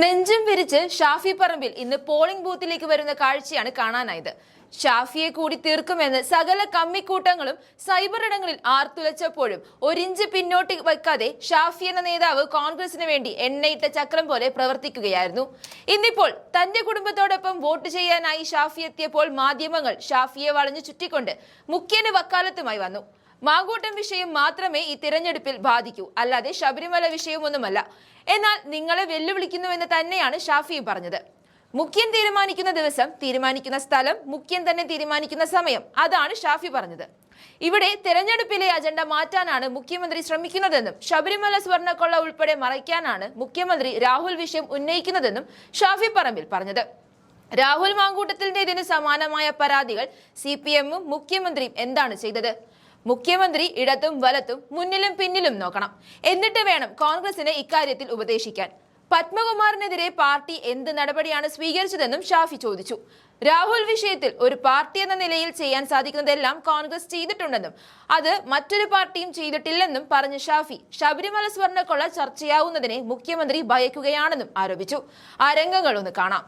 നെഞ്ചും വിരിച്ച് ഷാഫി പറമ്പിൽ ഇന്ന് പോളിംഗ് ബൂത്തിലേക്ക് വരുന്ന കാഴ്ചയാണ് കാണാനായത്. ഷാഫിയെ കൂടി തീർക്കുമെന്ന് സകല കമ്മിക്കൂട്ടങ്ങളും സൈബർ ഇടങ്ങളിൽ ആർത്തുലച്ചപ്പോഴും ഒരിഞ്ച് പിന്നോട്ട് വയ്ക്കാതെ ഷാഫി എന്ന നേതാവ് കോൺഗ്രസിന് വേണ്ടി എണ്ണയിട്ട ചക്രം പോലെ പ്രവർത്തിക്കുകയായിരുന്നു. ഇന്നിപ്പോൾ തന്റെ കുടുംബത്തോടൊപ്പം വോട്ട് ചെയ്യാനായി ഷാഫി എത്തിയപ്പോൾ മാധ്യമങ്ങൾ ഷാഫിയെ വളഞ്ഞു ചുറ്റിക്കൊണ്ട് മുഖ്യന് വക്കാലത്തുമായി വന്നു. മാങ്കൂട്ടം വിഷയം മാത്രമേ ഈ തിരഞ്ഞെടുപ്പിൽ ബാധിക്കൂ. അല്ലാതെ ശബരിമല വിഷയമൊന്നുമല്ല. എന്നാൽ നിങ്ങളെ വെല്ലുവിളിക്കുന്നുവെന്ന് തന്നെയാണ് ഷാഫി പറഞ്ഞത്. മുഖ്യൻ തീരുമാനിക്കുന്ന ദിവസം തീരുമാനിക്കുന്ന സ്ഥലം മുഖ്യൻ തന്നെ തീരുമാനിക്കുന്ന സമയം അതാണ് ഷാഫി പറഞ്ഞത്. ഇവിടെ തെരഞ്ഞെടുപ്പിലെ അജണ്ട മാറ്റാനാണ് മുഖ്യമന്ത്രി ശ്രമിക്കുന്നതെന്നും ശബരിമല സ്വർണക്കൊള്ള ഉൾപ്പെടെ മറയ്ക്കാനാണ് മുഖ്യമന്ത്രി രാഹുൽ വിഷയം ഉന്നയിക്കുന്നതെന്നും ഷാഫി പറമ്പിൽ പറഞ്ഞത്. രാഹുൽ മാങ്കൂട്ടത്തിന്റേതിന് സമാനമായ പരാതികൾ സി പി എമ്മും മുഖ്യമന്ത്രിയും എന്താണ് ചെയ്തത്? മുഖ്യമന്ത്രി ഇടത്തും വലത്തും മുന്നിലും പിന്നിലും നോക്കണം. എന്നിട്ട് വേണം കോൺഗ്രസിനെ ഇക്കാര്യത്തിൽ ഉപദേശിക്കാൻ. പത്മകുമാറിനെതിരെ പാർട്ടി എന്ത് നടപടിയാണ് സ്വീകരിച്ചതെന്നും ഷാഫി ചോദിച്ചു. രാഹുൽ വിഷയത്തിൽ ഒരു പാർട്ടി എന്ന നിലയിൽ ചെയ്യാൻ സാധിക്കുന്നതെല്ലാം കോൺഗ്രസ് ചെയ്തിട്ടുണ്ടെന്നും അത് മറ്റൊരു പാർട്ടിയും ചെയ്തിട്ടില്ലെന്നും പറഞ്ഞ ഷാഫി ശബരിമല സ്വർണക്കൊള്ള ചർച്ചയാവുന്നതിനെ മുഖ്യമന്ത്രി ഭയക്കുകയാണെന്നും ആരോപിച്ചു. ആ രംഗങ്ങൾ ഒന്ന് കാണാം.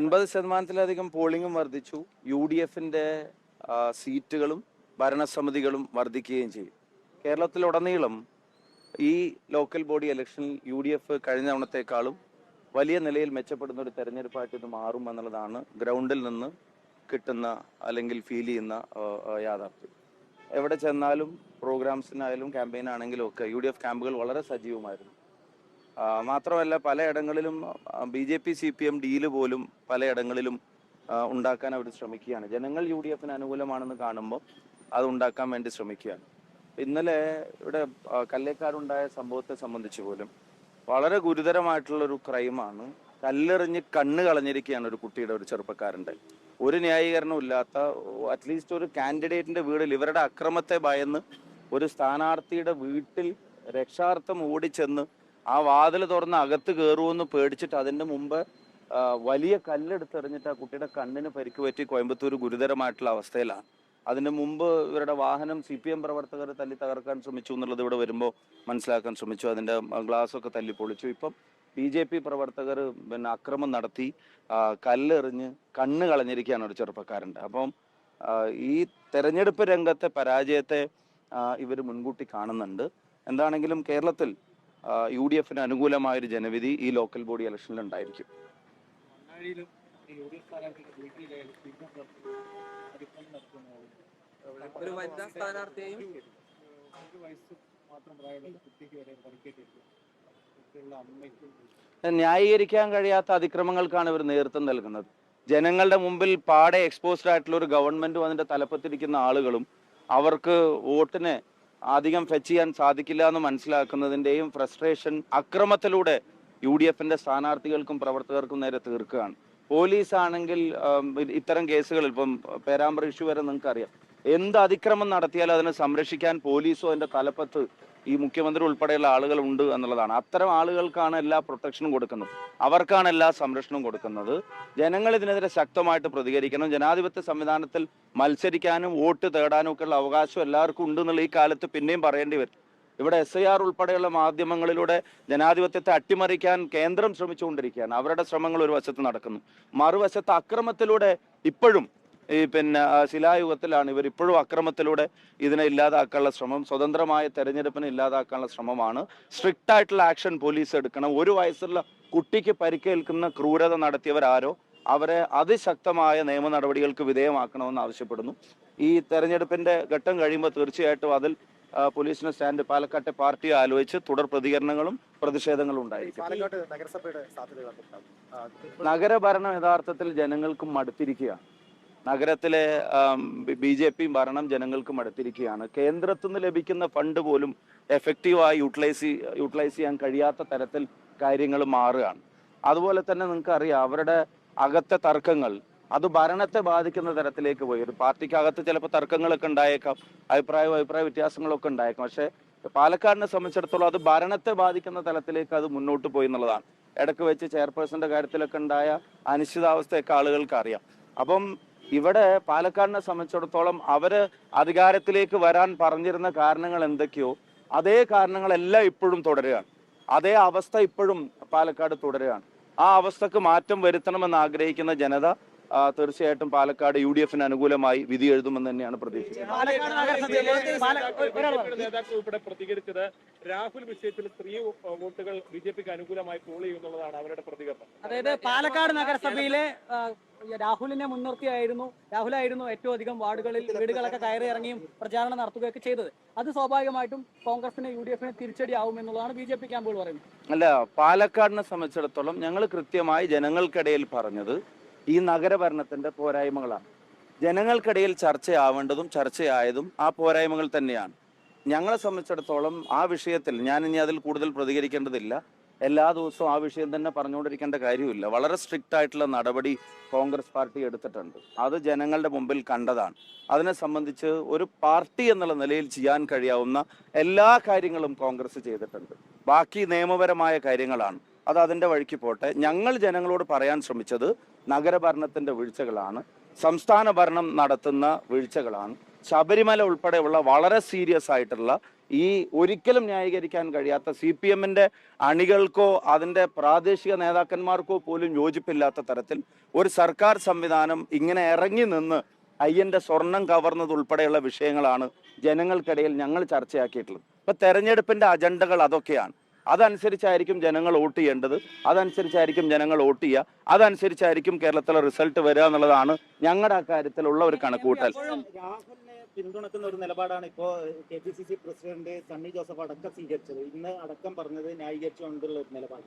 അൻപത് ശതമാനത്തിലധികം പോളിംഗും വർദ്ധിച്ചു. യു ഡി എഫിന്റെ സീറ്റുകളും ഭരണസമിതികളും വർദ്ധിക്കുകയും ചെയ്യും. കേരളത്തിലുടനീളം ഈ ലോക്കൽ ബോഡി ഇലക്ഷനിൽ യു ഡി എഫ് കഴിഞ്ഞ തവണത്തെക്കാളും വലിയ നിലയിൽ മെച്ചപ്പെടുന്ന ഒരു തെരഞ്ഞെടുപ്പായിട്ട് ഇത് മാറും എന്നുള്ളതാണ് ഗ്രൗണ്ടിൽ നിന്ന് കിട്ടുന്ന അല്ലെങ്കിൽ ഫീൽ ചെയ്യുന്ന യാഥാർത്ഥ്യം. എവിടെ ചെന്നാലും പ്രോഗ്രാംസിനായാലും ക്യാമ്പയിനാണെങ്കിലും ഒക്കെ യു ഡി എഫ് ക്യാമ്പുകൾ വളരെ സജീവമായിരുന്നു. മാത്രമല്ല പലയിടങ്ങളിലും B J P C P M deal പോലും പലയിടങ്ങളിലും ഉണ്ടാക്കാൻ അവർ ശ്രമിക്കുകയാണ്. ജനങ്ങൾ യു ഡി എഫിന് അനുകൂലമാണെന്ന് കാണുമ്പോൾ അത് ഉണ്ടാക്കാൻ വേണ്ടി ശ്രമിക്കുകയാണ്. ഇന്നലെ ഇവിടെ കല്ലേക്കാടുണ്ടായ സംഭവത്തെ സംബന്ധിച്ച് പോലും വളരെ ഗുരുതരമായിട്ടുള്ള ഒരു ക്രൈമാണ്. കല്ലെറിഞ്ഞ് കണ്ണ് കളഞ്ഞിരിക്കുകയാണ് ഒരു കുട്ടിയുടെ ഒരു ചെറുപ്പക്കാരന്റെ. ഒരു ന്യായീകരണം ഇല്ലാത്ത അറ്റ്ലീസ്റ്റ് ഒരു കാൻഡിഡേറ്റിന്റെ വീടിൽ ഇവരുടെ അക്രമത്തെ ഭയന്ന് ഒരു സ്ഥാനാർത്ഥിയുടെ വീട്ടിൽ രക്ഷാർത്ഥം ഓടിച്ചെന്ന് ആ വാതിൽ തുറന്ന് അകത്ത് കയറുമെന്ന് പേടിച്ചിട്ട് അതിന്റെ മുമ്പ് വലിയ കല്ലെടുത്തെറിഞ്ഞിട്ട് ആ കുട്ടിയുടെ കണ്ണിന് പരിക്ക് പറ്റി കോയമ്പത്തൂർ ഗുരുതരമായിട്ടുള്ള അവസ്ഥയിലാണ്. അതിന് മുമ്പ് ഇവരുടെ വാഹനം സി പി എം പ്രവർത്തകർ തല്ലി തകർക്കാൻ ശ്രമിച്ചു എന്നുള്ളത് ഇവിടെ വരുമ്പോൾ മനസ്സിലാക്കാൻ ശ്രമിച്ചു. അതിന്റെ ഗ്ലാസ് ഒക്കെ തല്ലി പൊളിച്ചു. ഇപ്പം ബി ജെ പി പ്രവർത്തകർ പിന്നെ അക്രമം നടത്തി കല്ലെറിഞ്ഞ് കണ്ണ് കളഞ്ഞിരിക്കുകയാണ് ഒരു ചെറുപ്പക്കാരന്റെ. അപ്പം ഈ തെരഞ്ഞെടുപ്പ് രംഗത്തെ പരാജയത്തെ ഇവർ മുൻകൂട്ടി കാണുന്നുണ്ട്. എന്താണെങ്കിലും കേരളത്തിൽ യു ഡി എഫിന് അനുകൂലമായ ഒരു ജനവിധി ഈ ലോക്കൽ ബോഡി ഇലക്ഷനിൽ ഉണ്ടായിരിക്കും യു ഡി എഫ് സ്ഥാനാർത്ഥിക്ക് വീട്ടിലായാലും സ്പീക്കർ അതിക്രമം നടത്തുന്നതാണ് ഒരു വനിതാ സ്ഥാനാർത്ഥിയെയും ഒരു വയസ്സ് മാത്രം പ്രായമുള്ള കുട്ടിക്ക് വരെ പരിക്കേറ്റിരിക്കും കുട്ടിയുള്ള അമ്മയ്ക്കും ന്യായീകരിക്കാൻ കഴിയാത്ത അതിക്രമങ്ങൾക്കാണ് ഇവർ നേതൃത്വം നൽകുന്നത്. ജനങ്ങളുടെ മുമ്പിൽ പാടെ എക്സ്പോസ്ഡ് ആയിട്ടുള്ള ഒരു ഗവൺമെന്റും അതിന്റെ തലപ്പത്തിരിക്കുന്ന ആളുകളും അവർക്ക് വോട്ടിന് അധികം ഫെച്ച് ചെയ്യാൻ സാധിക്കില്ല എന്ന് മനസ്സിലാക്കുന്നതിന്റെയും ഫ്രസ്ട്രേഷൻ അക്രമത്തിലൂടെ യു ഡി എഫിന്റെ സ്ഥാനാർത്ഥികൾക്കും പ്രവർത്തകർക്കും നേരെ തീർക്കുകയാണ്. പോലീസ് ആണെങ്കിൽ ഇത്തരം കേസുകൾ ഇപ്പം പേരാമ്പ്ര ഇഷ്യൂ വരെ നിങ്ങൾക്ക് അറിയാം എന്ത് അതിക്രമം നടത്തിയാലും അതിനെ സംരക്ഷിക്കാൻ പോലീസോ അതിന്റെ തലപ്പത്ത് ഈ മുഖ്യമന്ത്രി ഉൾപ്പെടെയുള്ള ആളുകൾ ഉണ്ട് എന്നുള്ളതാണ്. അത്തരം ആളുകൾക്കാണ് എല്ലാ പ്രൊട്ടക്ഷനും കൊടുക്കുന്നത്. അവർക്കാണ് എല്ലാ സംരക്ഷണവും കൊടുക്കുന്നത്. ജനങ്ങൾ ഇതിനെതിരെ ശക്തമായിട്ട് പ്രതികരിക്കണം. ജനാധിപത്യ സംവിധാനത്തിൽ മത്സരിക്കാനും വോട്ട് തേടാനും ഒക്കെയുള്ള അവകാശം എല്ലാവർക്കും ഉണ്ട് എന്നുള്ള ഈ കാലത്ത് പിന്നെയും പറയേണ്ടി വരും. ഇവിടെ എസ് ഐ ആർ ഉൾപ്പെടെയുള്ള മാധ്യമങ്ങളിലൂടെ ജനാധിപത്യത്തെ അട്ടിമറിക്കാൻ കേന്ദ്രം ശ്രമിച്ചുകൊണ്ടിരിക്കുകയാണ്. അവരുടെ ശ്രമങ്ങൾ ഒരു വശത്ത് നടക്കുന്നു. മറുവശത്ത് അക്രമത്തിലൂടെ ഇപ്പോഴും ഈ പിന്നെ ശിലായുഗത്തിലാണ് ഇവർ ഇപ്പോഴും അക്രമത്തിലൂടെ ഇതിനെ ഇല്ലാതാക്കാനുള്ള ശ്രമം. സ്വതന്ത്രമായ തെരഞ്ഞെടുപ്പിനെ ഇല്ലാതാക്കാനുള്ള ശ്രമമാണ്. സ്ട്രിക്റ്റ് ആയിട്ടുള്ള ആക്ഷൻ പോലീസ് എടുക്കണം. ഒരു വയസ്സുള്ള കുട്ടിക്ക് പരിക്കേൽക്കുന്ന ക്രൂരത നടത്തിയവരാരോ അവരെ അതിശക്തമായ നിയമ നടപടികൾക്ക് വിധേയമാക്കണമെന്ന് ആവശ്യപ്പെടുന്നു. ഈ തെരഞ്ഞെടുപ്പിന്റെ ഘട്ടം കഴിയുമ്പോൾ തീർച്ചയായിട്ടും അതിൽ പോലീസിന് സ്റ്റാൻഡ് പാലക്കാട്ടെ പാർട്ടി ആലോചിച്ച് തുടർ പ്രതികരണങ്ങളും പ്രതിഷേധങ്ങളും ഉണ്ടായിരിക്കും. നഗരഭരണം യഥാർത്ഥത്തിൽ ജനങ്ങൾക്കും മടുത്തിരിക്കുകയാണ്. നഗരത്തിലെ ബി ജെ പി ഭരണം ജനങ്ങൾക്ക് മടുത്തിരിക്കുകയാണ്. കേന്ദ്രത്തിൽ നിന്ന് ലഭിക്കുന്ന ഫണ്ട് പോലും എഫക്റ്റീവായി യൂട്ടിലൈസ് യൂട്ടിലൈസ് ചെയ്യാൻ കഴിയാത്ത തരത്തിൽ കാര്യങ്ങൾ മാറുകയാണ്. അതുപോലെ തന്നെ നിങ്ങൾക്ക് അറിയാം അവരുടെ അകത്തെ തർക്കങ്ങൾ അത് ഭരണത്തെ ബാധിക്കുന്ന തരത്തിലേക്ക് പോയി. ഒരു പാർട്ടിക്കകത്ത് ചിലപ്പോൾ തർക്കങ്ങളൊക്കെ ഉണ്ടായേക്കാം അഭിപ്രായവും അഭിപ്രായ വ്യത്യാസങ്ങളൊക്കെ ഉണ്ടായേക്കാം. പക്ഷേ പാലക്കാടിനെ സംബന്ധിച്ചിടത്തോളം അത് ഭരണത്തെ ബാധിക്കുന്ന തലത്തിലേക്ക് അത് മുന്നോട്ട് പോയി എന്നുള്ളതാണ്. ഇടയ്ക്ക് വെച്ച് ചെയർപേഴ്സന്റെ കാര്യത്തിലൊക്കെ ഉണ്ടായ അനിശ്ചിതാവസ്ഥയൊക്കെ ആളുകൾക്ക് അറിയാം അപ്പം ഇവിടെ പാലക്കാടിനെ സംബന്ധിച്ചിടത്തോളം അവർ അധികാരത്തിലേക്ക് വരാൻ പറഞ്ഞിരുന്ന കാരണങ്ങൾ എന്തൊക്കെയോ അതേ കാരണങ്ങളെല്ലാം ഇപ്പോഴും തുടരുകയാണ്. അതേ അവസ്ഥ ഇപ്പോഴും പാലക്കാട് തുടരുകയാണ്. ആ അവസ്ഥക്ക് മാറ്റം വരുത്തണമെന്ന് ആഗ്രഹിക്കുന്ന ജനത തീർച്ചയായിട്ടും പാലക്കാട് യു ഡി എഫിന് അനുകൂലമായി വിധി എഴുതുമെന്ന് തന്നെയാണ് പ്രതീക്ഷിക്കുന്നത്. രാഹുൽ വിഷയത്തിൽ സ്ത്രീ വോട്ടുകൾ ബി ജെ പിക്ക് അനുകൂലമായി പോൾ ചെയ്യുന്നുള്ളതാണ് അവരുടെ പ്രതികരണം. അതായത് പാലക്കാട് നഗരസഭയിലെ രാഹുലിനെ മുൻനിർത്തിയായിരുന്നു രാഹുലായിരുന്നു ഏറ്റവും അധികം വാർഡുകളിൽ വീടുകളൊക്കെ കയറി ഇറങ്ങിയും പ്രചാരണം നടത്തുകയൊക്കെ ചെയ്തത്. അത് സ്വാഭാവികമായിട്ടും കോൺഗ്രസിന് യു ഡി എഫിന് തിരിച്ചടി ആവും എന്നുള്ളതാണ് ബി ജെ പി ക്യാമ്പുകൾ പറയുന്നത്. അല്ല പാലക്കാടിനെ സംബന്ധിച്ചിടത്തോളം ഞങ്ങൾ കൃത്യമായി ജനങ്ങൾക്കിടയിൽ പറഞ്ഞത് ഈ നഗരഭരണത്തിന്റെ പോരായ്മകളാണ്. ജനങ്ങൾക്കിടയിൽ ചർച്ചയാവേണ്ടതും ചർച്ചയായതും ആ പോരായ്മകൾ തന്നെയാണ്. ഞങ്ങളെ സംബന്ധിച്ചിടത്തോളം ആ വിഷയത്തിൽ ഞാൻ ഇനി അതിൽ കൂടുതൽ പ്രതികരിക്കേണ്ടതില്ല. എല്ലാ ദിവസവും ആ വിഷയം തന്നെ പറഞ്ഞുകൊണ്ടിരിക്കേണ്ട കാര്യമില്ല വളരെ സ്ട്രിക്റ്റ് ആയിട്ടുള്ള നടപടി കോൺഗ്രസ് പാർട്ടി എടുത്തിട്ടുണ്ട്. അത് ജനങ്ങളുടെ മുമ്പിൽ കണ്ടതാണ്. അതിനെ സംബന്ധിച്ച് ഒരു പാർട്ടി എന്നുള്ള നിലയിൽ ചെയ്യാൻ കഴിയാവുന്ന എല്ലാ കാര്യങ്ങളും കോൺഗ്രസ് ചെയ്തിട്ടുണ്ട്. ബാക്കി നിയമപരമായ കാര്യങ്ങളാണ്. അത് അതിന്റെ വഴിക്ക് പോട്ടെ. ഞങ്ങൾ ജനങ്ങളോട് പറയാൻ ശ്രമിച്ചത് നഗരഭരണത്തിന്റെ വീഴ്ചകളാണ് സംസ്ഥാന ഭരണം നടത്തുന്ന വീഴ്ചകളാണ്. ശബരിമല ഉൾപ്പെടെയുള്ള വളരെ സീരിയസ് ആയിട്ടുള്ള ഈ ഒരിക്കലും ന്യായീകരിക്കാൻ കഴിയാത്ത സി പി എമ്മിന്റെ അണികൾക്കോ അതിന്റെ പ്രാദേശിക നേതാക്കന്മാർക്കോ പോലും യോജിപ്പില്ലാത്ത തരത്തിൽ ഒരു സർക്കാർ സംവിധാനം ഇങ്ങനെ ഇറങ്ങി നിന്ന് അയ്യന്റെ സ്വർണം കവർന്നത് ഉൾപ്പെടെയുള്ള വിഷയങ്ങളാണ് ജനങ്ങൾക്കിടയിൽ ഞങ്ങൾ ചർച്ചയാക്കിയിട്ടുള്ളത്. ഇപ്പൊ തെരഞ്ഞെടുപ്പിന്റെ അജണ്ടകൾ അതൊക്കെയാണ്. അതനുസരിച്ചായിരിക്കും ജനങ്ങൾ വോട്ട് ചെയ്യേണ്ടത് അതനുസരിച്ചായിരിക്കും ജനങ്ങൾ വോട്ട് ചെയ്യുക അതനുസരിച്ചായിരിക്കും കേരളത്തിലെ റിസൾട്ട് വരിക എന്നുള്ളതാണ് ഞങ്ങളുടെ അക്കാര്യത്തിലുള്ള ഒരു കണക്കുകൂട്ടൽ. രാഹുലിനെ പിന്തുണക്കുന്ന ഒരു നിലപാടാണ് ഇപ്പോ K P C C president Sunny Joseph അടക്കം സ്വീകരിച്ചത്. ഇന്ന് അടക്കം പറഞ്ഞത് ന്യായീകരിച്ചുകൊണ്ടുള്ള ഒരു നിലപാട്.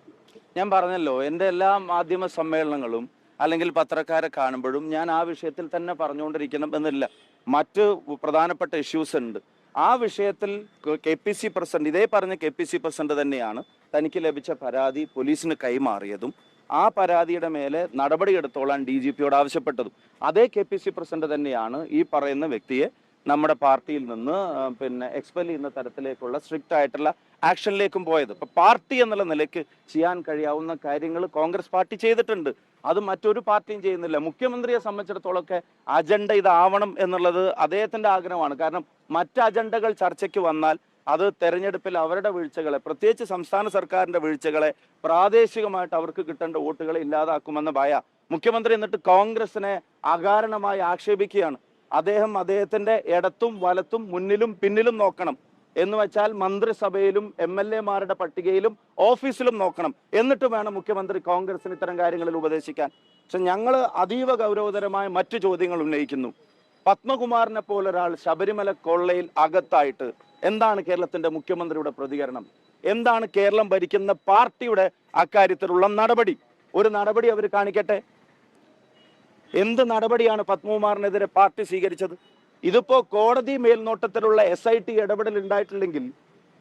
ഞാൻ പറഞ്ഞല്ലോ എന്റെ എല്ലാ മാധ്യമ സമ്മേളനങ്ങളും അല്ലെങ്കിൽ പത്രക്കാരെ കാണുമ്പോഴും ഞാൻ ആ വിഷയത്തിൽ തന്നെ പറഞ്ഞുകൊണ്ടിരിക്കണം എന്നില്ല. മറ്റ് പ്രധാനപ്പെട്ട ഇഷ്യൂസ് ഉണ്ട്. ആ വിഷയത്തിൽ കെ പി സി പ്രസിഡന്റ് ഇതേ പറഞ്ഞ കെ പി സി പ്രസിഡന്റ് തന്നെയാണ് തനിക്ക് ലഭിച്ച പരാതി പോലീസിന് കൈമാറിയതും. ആ പരാതിയുടെ മേലെ നടപടിയെടുത്തോളാൻ ഡി ജി പിയോട് ആവശ്യപ്പെട്ടതും. അതേ കെ പി സി പ്രസിഡന്റ് തന്നെയാണ് ഈ പറയുന്ന വ്യക്തിയെ നമ്മുടെ പാർട്ടിയിൽ നിന്ന് പിന്നെ എക്സ്പെൽ ചെയ്യുന്ന തരത്തിലേക്കുള്ള സ്ട്രിക്റ്റ് ആയിട്ടുള്ള ആക്ഷനിലേക്കും പോയത്. ഇപ്പൊ പാർട്ടി എന്നുള്ള നിലയ്ക്ക് ചെയ്യാൻ കഴിയാവുന്ന കാര്യങ്ങൾ കോൺഗ്രസ് പാർട്ടി ചെയ്തിട്ടുണ്ട്. അത് മറ്റൊരു പാർട്ടിയും ചെയ്യുന്നില്ല. മുഖ്യമന്ത്രിയെ സംബന്ധിച്ചിടത്തോളമൊക്കെ അജണ്ട ഇതാവണം എന്നുള്ളത് അദ്ദേഹത്തിന്റെ ആഗ്രഹമാണ്. കാരണം മറ്റ് അജണ്ടകൾ ചർച്ചയ്ക്ക് വന്നാൽ അത് തെരഞ്ഞെടുപ്പിൽ അവരുടെ വീഴ്ചകളെ പ്രത്യേകിച്ച് സംസ്ഥാന സർക്കാരിന്റെ വീഴ്ചകളെ പ്രാദേശികമായിട്ട് അവർക്ക് കിട്ടേണ്ട വോട്ടുകളെ ഇല്ലാതാക്കുമെന്ന ഭയ മുഖ്യമന്ത്രി എന്നിട്ട് കോൺഗ്രസിനെ അകാരണമായി ആക്ഷേപിക്കുകയാണ്. അദ്ദേഹം അദ്ദേഹത്തിന്റെ ഇടത്തും വലത്തും മുന്നിലും പിന്നിലും നോക്കണം. എന്ന് വെച്ചാൽ മന്ത്രിസഭയിലും എം എൽ എമാരുടെ പട്ടികയിലും ഓഫീസിലും നോക്കണം. എന്നിട്ട് വേണം മുഖ്യമന്ത്രി കോൺഗ്രസിന് ഇത്തരം കാര്യങ്ങളിൽ ഉപദേശിക്കാൻ. പക്ഷെ ഞങ്ങൾ അതീവ ഗൗരവതരമായ മറ്റു ചോദ്യങ്ങൾ ഉന്നയിക്കുന്നു. പത്മകുമാറിനെ പോലൊരാൾ ശബരിമല കൊള്ളയിൽ അകത്തായിട്ട് എന്താണ് കേരളത്തിന്റെ മുഖ്യമന്ത്രിയുടെ പ്രതികരണം? എന്താണ് കേരളം ഭരിക്കുന്ന പാർട്ടിയുടെ അക്കാര്യത്തിലുള്ള നടപടി? ഒരു നടപടി അവർ കാണിക്കട്ടെ? എന്ത് നടപടിയാണ് പത്മകുമാറിനെതിരെ പാർട്ടി സ്വീകരിച്ചത്? ഇതിപ്പോ കോടതി മേൽനോട്ടത്തിലുള്ള എസ് ഐ ടി ഇടപെടൽ ഉണ്ടായിട്ടില്ലെങ്കിൽ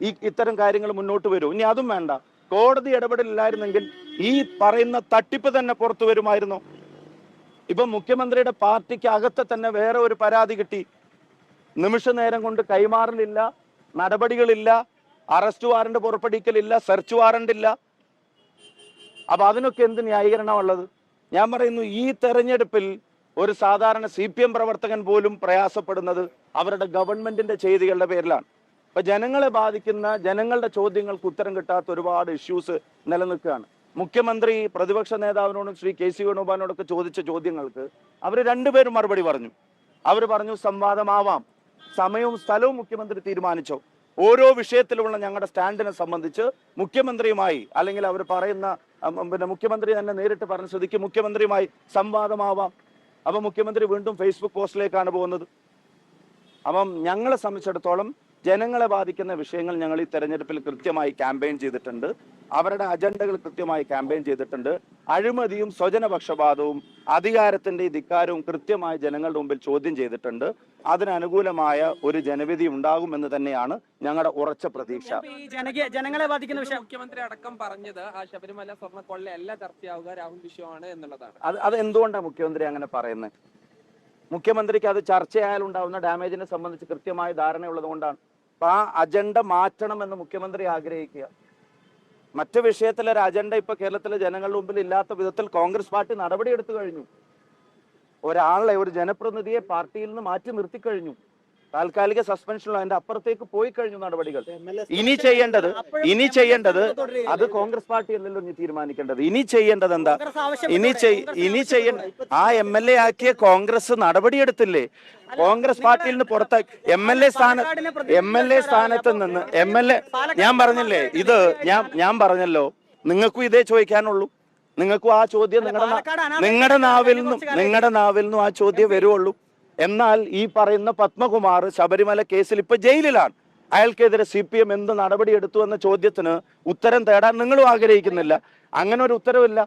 ഈ ഇത്തരം കാര്യങ്ങൾ മുന്നോട്ട് വരും. ഇനി അതും വേണ്ട. കോടതി ഇടപെടൽ ഇല്ലായിരുന്നെങ്കിൽ ഈ പറയുന്ന തട്ടിപ്പ് തന്നെ പുറത്തു വരുമായിരുന്നോ. ഇപ്പൊ മുഖ്യമന്ത്രിയുടെ പാർട്ടിക്ക് അകത്ത് തന്നെ വേറെ ഒരു പരാതി കിട്ടി. നിമിഷ നേരം കൊണ്ട് കൈമാറലില്ല നടപടികളില്ല അറസ്റ്റ് വാറണ്ട് പുറപ്പെടുവിക്കലില്ല സെർച്ച് വാറണ്ട് ഇല്ല. അപ്പൊ അതിനൊക്കെ എന്ത് ന്യായീകരണമുള്ളത് ഞാൻ പറയുന്നു ഈ തെരഞ്ഞെടുപ്പിൽ ഒരു സാധാരണ സി പി എം പ്രവർത്തകൻ പോലും പ്രയാസപ്പെടുന്നത് അവരുടെ ഗവൺമെന്റിന്റെ ചെയ്തികളുടെ പേരിലാണ്. ഇപ്പൊ ജനങ്ങളെ ബാധിക്കുന്ന ജനങ്ങളുടെ ചോദ്യങ്ങൾക്ക് ഉത്തരം കിട്ടാത്ത ഒരുപാട് ഇഷ്യൂസ് നിലനിൽക്കുകയാണ്. മുഖ്യമന്ത്രി പ്രതിപക്ഷ നേതാവിനോടും ശ്രീ കെ സി വേണുഗോപാലിനോടൊക്കെ ചോദിച്ച ചോദ്യങ്ങൾക്ക് അവർ രണ്ടുപേരും മറുപടി പറഞ്ഞു. അവർ പറഞ്ഞു സംവാദമാവാം. സമയവും സ്ഥലവും മുഖ്യമന്ത്രി തീരുമാനിച്ചോ. ഓരോ വിഷയത്തിലുമുള്ള ഞങ്ങളുടെ സ്റ്റാൻഡിനെ സംബന്ധിച്ച് മുഖ്യമന്ത്രിയുമായി അല്ലെങ്കിൽ അവർ പറയുന്ന പിന്നെ മുഖ്യമന്ത്രി തന്നെ നേരിട്ട് പറഞ്ഞ സ്ഥിതിക്ക് മുഖ്യമന്ത്രിയുമായി സംവാദമാവാം. അപ്പം മുഖ്യമന്ത്രി വീണ്ടും ഫേസ്ബുക്ക് പോസ്റ്റിലേക്കാണ് പോകുന്നത്. അപ്പം ഞങ്ങളെ സംബന്ധിച്ചിടത്തോളം ജനങ്ങളെ ബാധിക്കുന്ന വിഷയങ്ങൾ ഞങ്ങൾ ഈ തെരഞ്ഞെടുപ്പിൽ കൃത്യമായി ക്യാമ്പയിൻ ചെയ്തിട്ടുണ്ട്. അവരുടെ അജണ്ടകൾ കൃത്യമായി ക്യാമ്പയിൻ ചെയ്തിട്ടുണ്ട്. അഴിമതിയും സ്വജനപക്ഷപാതവും അധികാരത്തിന്റെ ഈ ധിക്കാരവും കൃത്യമായി ജനങ്ങളുടെ മുമ്പിൽ ചോദ്യം ചെയ്തിട്ടുണ്ട്. അതിനനുകൂലമായ ഒരു ജനവിധി ഉണ്ടാകുമെന്ന് തന്നെയാണ് ഞങ്ങളുടെ ഉറച്ച പ്രതീക്ഷ. ജനങ്ങളെ ബാധിക്കുന്ന വിഷയം മുഖ്യമന്ത്രി അടക്കം പറഞ്ഞത് ആ ശബരിമല സ്വർണ കൊള്ളയല്ല ചർച്ചയാവുക രാഹുൽ വിഷയമാണ് എന്നുള്ളതാണ്. അത് അത് എന്തുകൊണ്ടാണ് മുഖ്യമന്ത്രി അങ്ങനെ പറയുന്നത് മുഖ്യമന്ത്രിക്ക് അത് ചർച്ചയായാൽ ഉണ്ടാവുന്ന ഡാമേജിനെ സംബന്ധിച്ച് കൃത്യമായ ധാരണയുള്ളത് കൊണ്ടാണ്. അപ്പൊ ആ അജണ്ട മാറ്റണം എന്ന് മുഖ്യമന്ത്രി ആഗ്രഹിക്കുക. മറ്റു വിഷയത്തിലെ ഒരു അജണ്ട ഇപ്പൊ കേരളത്തിലെ ജനങ്ങളുടെ മുമ്പിൽ ഇല്ലാത്ത വിധത്തിൽ കോൺഗ്രസ് പാർട്ടി നടപടി നടപടിയെടുത്തു കഴിഞ്ഞു. ഒരാളെ ഒരു ജനപ്രതിനിധിയെ പാർട്ടിയിൽ നിന്ന് മാറ്റി നിർത്തി കഴിഞ്ഞു. താൽക്കാലിക സസ്പെൻഷനിലോ അതിന്റെ അപ്പുറത്തേക്ക് പോയി കഴിഞ്ഞു നടപടികൾ. ഇനി ചെയ്യേണ്ടത് ഇനി ചെയ്യേണ്ടത് അത് കോൺഗ്രസ് പാർട്ടി അല്ലല്ലോ ഇനി തീരുമാനിക്കേണ്ടത്. ഇനി ചെയ്യേണ്ടത് എന്താ? ഇനി ഇനി ചെയ്യ ആ എം എൽ എ ആക്കിയ കോൺഗ്രസ് നടപടിയെടുത്തില്ലേ കോൺഗ്രസ് പാർട്ടിയിൽ നിന്ന് പുറത്ത എം എൽ എ സ്ഥാന എം എൽ എ സ്ഥാനത്ത് നിന്ന് എം എൽ എ ഞാൻ പറഞ്ഞില്ലേ ഇത് ഞാൻ ഞാൻ പറഞ്ഞല്ലോ. നിങ്ങൾക്കും ഇതേ ചോദിക്കാനുള്ളൂ. നിങ്ങൾക്കും ആ ചോദ്യം നിങ്ങളുടെ നിങ്ങളുടെ നാവിൽ നിന്നും നിങ്ങളുടെ നാവിൽ നിന്നും ആ ചോദ്യം വരുവുള്ളൂ. എന്നാൽ ഈ പറയുന്ന പത്മകുമാർ ശബരിമല കേസിൽ ഇപ്പൊ ജയിലിലാണ്. അയാൾക്കെതിരെ സി പി എം എന്ത് നടപടിയെടുത്തു എന്ന ചോദ്യത്തിന് ഉത്തരം തേടാൻ നിങ്ങളും ആഗ്രഹിക്കുന്നില്ല. അങ്ങനെ ഒരു ഉത്തരവില്ല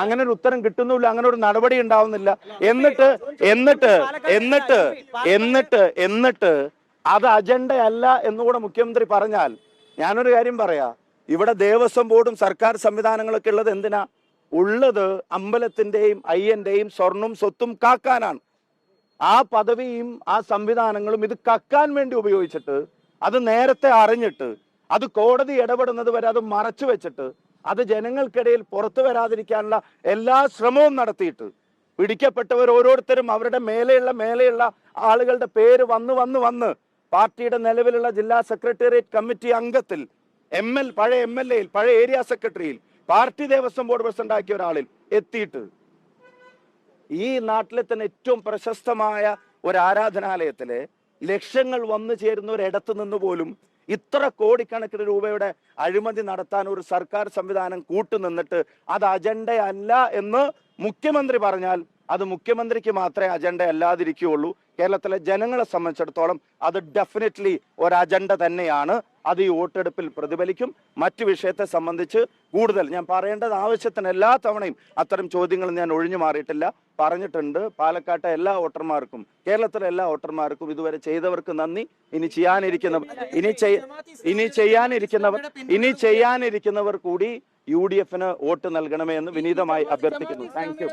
അങ്ങനെ ഒരു ഉത്തരം കിട്ടുന്നില്ല അങ്ങനെ ഒരു നടപടി ഉണ്ടാവുന്നില്ല. എന്നിട്ട് എന്നിട്ട് എന്നിട്ട് എന്നിട്ട് എന്നിട്ട് അത് അജണ്ടയല്ല എന്നുകൂടെ മുഖ്യമന്ത്രി പറഞ്ഞാൽ ഞാനൊരു കാര്യം പറയാ. ഇവിടെ ദേവസ്വം ബോർഡും സർക്കാർ സംവിധാനങ്ങളൊക്കെ ഉള്ളത് എന്തിനാ? ഉള്ളത് അമ്പലത്തിന്റെയും അയ്യന്റെയും സ്വർണവും സ്വത്തും കാക്കാനാണ്. ആ പദവിയും ആ സംവിധാനങ്ങളും ഇത് കക്കാൻ വേണ്ടി ഉപയോഗിച്ചിട്ട് അത് നേരത്തെ അറിഞ്ഞിട്ട് അത് കോടതി ഇടപെടുന്നത് വരെ അത് മറച്ചു വെച്ചിട്ട് അത് ജനങ്ങൾക്കിടയിൽ പുറത്തു വരാതിരിക്കാനുള്ള എല്ലാ ശ്രമവും നടത്തിയിട്ട് പിടിക്കപ്പെട്ടവർ ഓരോരുത്തരും അവരുടെ മേലെയുള്ള മേലെയുള്ള ആളുകളുടെ പേര് വന്ന് വന്ന് വന്ന് പാർട്ടിയുടെ നിലവിലുള്ള ജില്ലാ സെക്രട്ടേറിയറ്റ് കമ്മിറ്റി അംഗത്തിൽ എം എൽ പഴയ എം എൽ എയിൽ പഴയ ഏരിയ സെക്രട്ടറിയിൽ പാർട്ടി ദേവസ്വം ബോർഡ് പ്രസിഡന്റ് ആക്കിയ ഒരാളിൽ എത്തിയിട്ട് ഈ നാട്ടിലെ തന്നെ ഏറ്റവും പ്രശസ്തമായ ഒരു ആരാധനാലയത്തിൽ ലക്ഷങ്ങൾ വന്നു ചേരുന്ന ഒരിടത്ത് നിന്ന് പോലും ഇത്ര കോടിക്കണക്കിന് രൂപയുടെ അഴിമതി നടത്താൻ ഒരു സർക്കാർ സംവിധാനം കൂട്ടുനിന്നിട്ട് അത് അജണ്ടയല്ല എന്ന് മുഖ്യമന്ത്രി പറഞ്ഞാൽ അത് മുഖ്യമന്ത്രിക്ക് മാത്രമേ അജണ്ട അല്ലാതിരിക്കുകയുള്ളൂ. കേരളത്തിലെ ജനങ്ങളെ സംബന്ധിച്ചിടത്തോളം അത് ഡെഫിനറ്റ്ലി ഒരു അജണ്ട തന്നെയാണ്. അത് ഈ വോട്ടെടുപ്പിൽ പ്രതിഫലിക്കും. മറ്റു വിഷയത്തെ സംബന്ധിച്ച് കൂടുതൽ ഞാൻ പറയേണ്ടത് ആവശ്യത്തിന് എല്ലാ തവണയും അത്തരം ചോദ്യങ്ങൾ ഞാൻ ഒഴിഞ്ഞു മാറിയിട്ടില്ല. പറഞ്ഞിട്ടുണ്ട് പാലക്കാട്ടെ എല്ലാ വോട്ടർമാർക്കും കേരളത്തിലെ എല്ലാ വോട്ടർമാർക്കും ഇതുവരെ ചെയ്തവർക്ക് നന്ദി. ഇനി ചെയ്യാനിരിക്കുന്ന ഇനി ഇനി ചെയ്യാനിരിക്കുന്നവർ ഇനി ചെയ്യാനിരിക്കുന്നവർ കൂടി യു ഡി എഫിന് വോട്ട് നൽകണമേ എന്ന് വിനീതമായി അഭ്യർത്ഥിക്കുന്നു. Thank you.